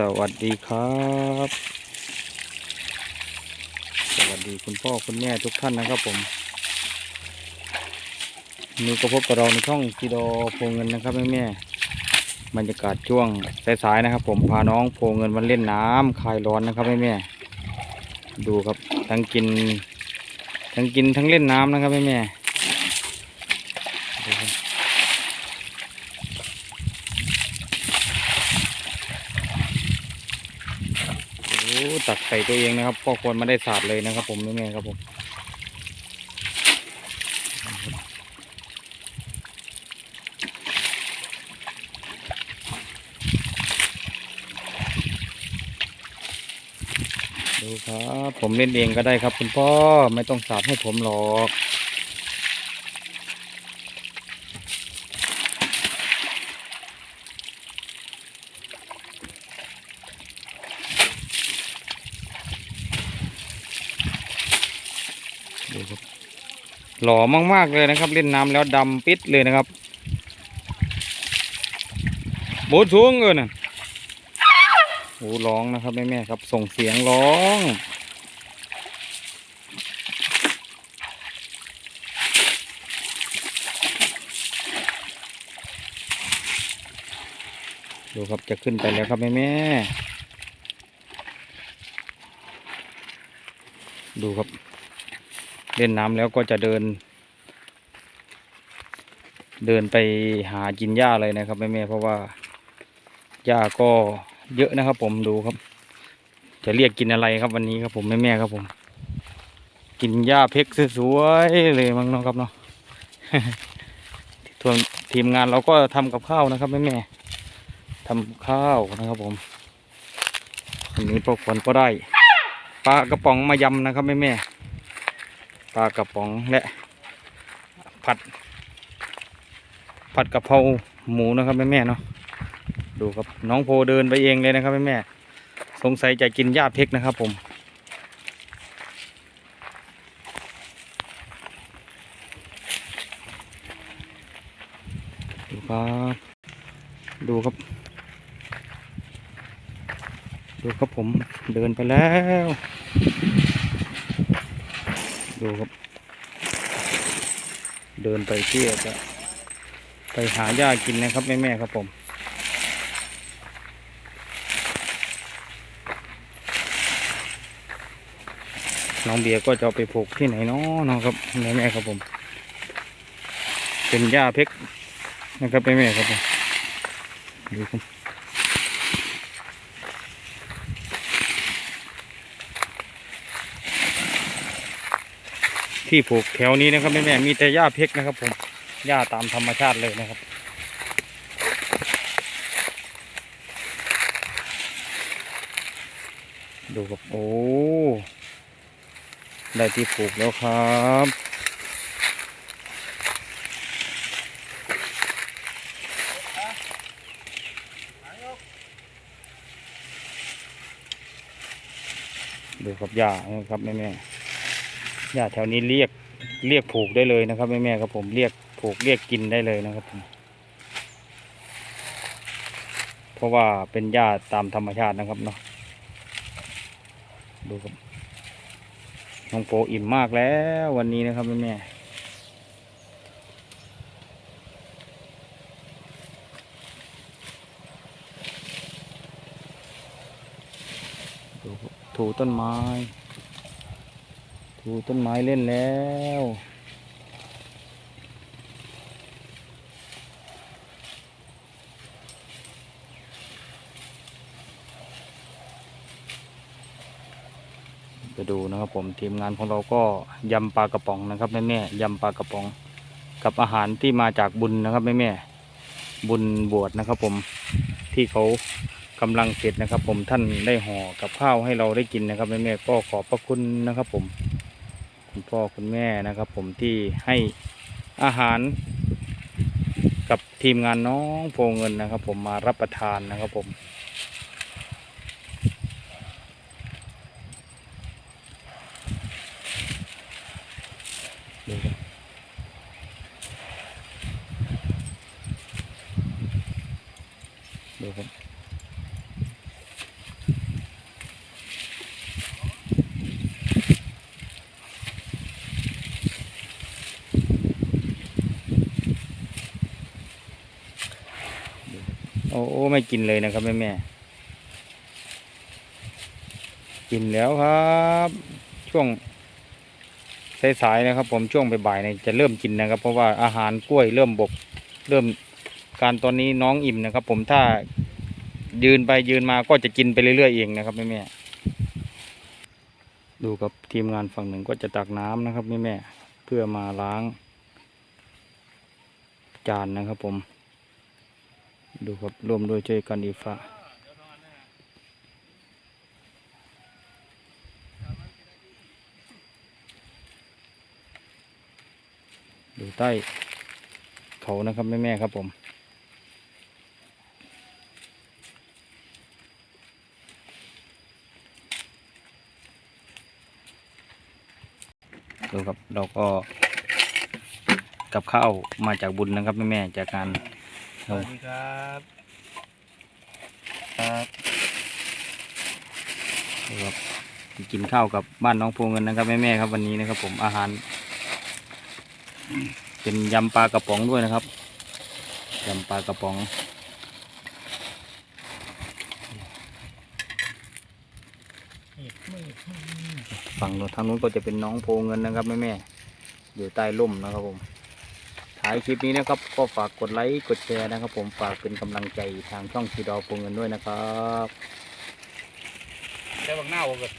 สวัสดีครับ สวัสดีคุณพ่อคุณแม่ทุกท่านนะครับผมนี่ก็พบกับเราในช่องกีโดโพเงินนะครับแม่แม่บรรยากาศช่วงสายๆนะครับ ผมพาน้องโพเงินมาเล่นน้ำคลายร้อนนะครับแม่แม่ดูครับทั้งกิน ทั้งกินทั้งเล่นน้ำนะครับแม่แม่ๆดูครับ โอ้ ตักใส่ตัวเองนะครับพ่อควรไม่ได้สาดเลยนะครับ ผมแม่ๆครับผมดูครับ ผมเล่นเองก็ได้ครับ คุณพ่อไม่ต้องสาดให้ผมหรอก หล่อมากๆเลยนะครับ เล่นน้ำแล้วดำปิดเลยนะครับโบสูงเงินน่ะโอ้ร้องนะครับแม่ๆครับ ส่งเสียงร้องดูครับจะขึ้นไปแล้วครับแม่ๆดูครับ เล่นน้ำแล้วก็จะเดิน เดินไปหากินหญ้าเลยนะครับแม่ๆเพราะว่าหญ้าก็เยอะนะครับ ผมดูครับ จะเรียกกินอะไรครับวันนี้ครับผมแม่ๆครับผม กินหญ้าเพกสวยๆเลยมั้งเนาะครับเนาะทวนทีมงานเราก็ทำกับข้าวนะครับแม่ๆทำข้าวนะครับผมวันนี้พวกคนก็ได้ปลากระป๋องมายำนะครับแม่ๆ ปลากระป๋องและผัด ผัดกะเพราหมูนะครับแม่แม่เนาะดูครับน้องโพเดินไปเองเลยนะครับแม่แม่สงสัยจะกินหญ้าเพกนะครับผมดูครับดูครับ ดูครับผมเดินไปแล้ว ดูครับ เดินไปเที่ยวจะไปหาหญ้ากินนะครับแม่ๆครับผมน้องเบียร์ก็จะไปผูกที่ไหนเนาะน้องครับแม่ๆครับผม เป็นหญ้าเพกนะครับแม่ๆครับผมดูครับ ที่ผูกแถวนี้นะครับแม่ๆมีแต่หญ้าเพกนะครับผมหญ้าตามธรรมชาติเลยนะครับ ดูครับโอ้ได้ที่ผูกแล้วครับดูครับหญ้านะครับแม่แม่ๆ หญ้าแถวนี้เรียกเรียกผูกได้เลยนะครับแม่แม่ๆครับผมเรียกผูกเรียกกินได้เลยนะครับผมเพราะว่าเป็นหญ้าตามธรรมชาตินะครับเนาะดูครับน้องโปอิ่มมากแล้ววันนี้นะครับแม่แม่ดูถูต้นไม้ ถูต้นไม้เล่นแล้วไปดูนะครับผมทีมงานของเราก็ยำปลากระป๋องนะครับแม่แม่ยำปลากระป๋อง กับอาหารที่มาจากบุญนะครับแม่แม่บุญบวชนะครับ ผมที่เขากำลังเสร็จนะครับ ผมท่านได้ห่อกับข้าวให้เราได้กินนะครับแม่แม่ก็ขอบพระคุณนะครับ ผม คุณพ่อคุณแม่นะครับ ผมที่ให้อาหาร กับทีมงานน้องโพเงินนะครับ ผมมารับประทานนะครับผมดูครับดูครับ โอ้โอ้ไม่กินเลยนะครับแม่แม่กินแล้วครับ ช่วงสายๆนะครับ ผมช่วงบ่ายๆเนี่ยจะเริ่มกินนะครับ เพราะว่าอาหารกล้วยเริ่มบก เริ่มการตอนนี้น้องอิ่มนะครับ ผมถ้ายืนไปยืนมาก็จะกินไปเรื่อยๆเองนะครับแม่แม่ดูกับทีมงานฝั่งหนึ่งก็จะตักน้ำนะครับแม่แม่เพื่อมาล้าง จานนะครับผม ดูครับรวมด้วยช่วยกันอีฟ้าดูใต้เขานะครับแม่แม่ๆครับผมดูครับเราก็กับข้าวมาจากบุญนะครับแม่แม่ๆจากการ สวัสดีครับครับดูครับกินข้าวกับบ้านน้องพวงเงินนะครับแม่แม่ๆครับวันนี้นะครับ ผมอาหาร เป็นยำปลากระป๋องด้วยนะครับยำปลากระป๋องฝั่งโน้นทางนู้นก็จะเป็นน้องโพเงินนะครับแม่แม่ๆอยู่ใต้ร่มนะครับผม ถ่ายคลิปนี้นะครับ ก็ฝากกดไลค์กดแชร์นะครับ ผมฝากเป็นกำลังใจทางช่องชีดอโพเงินด้วยนะครับได้บังหน้าผมก่อน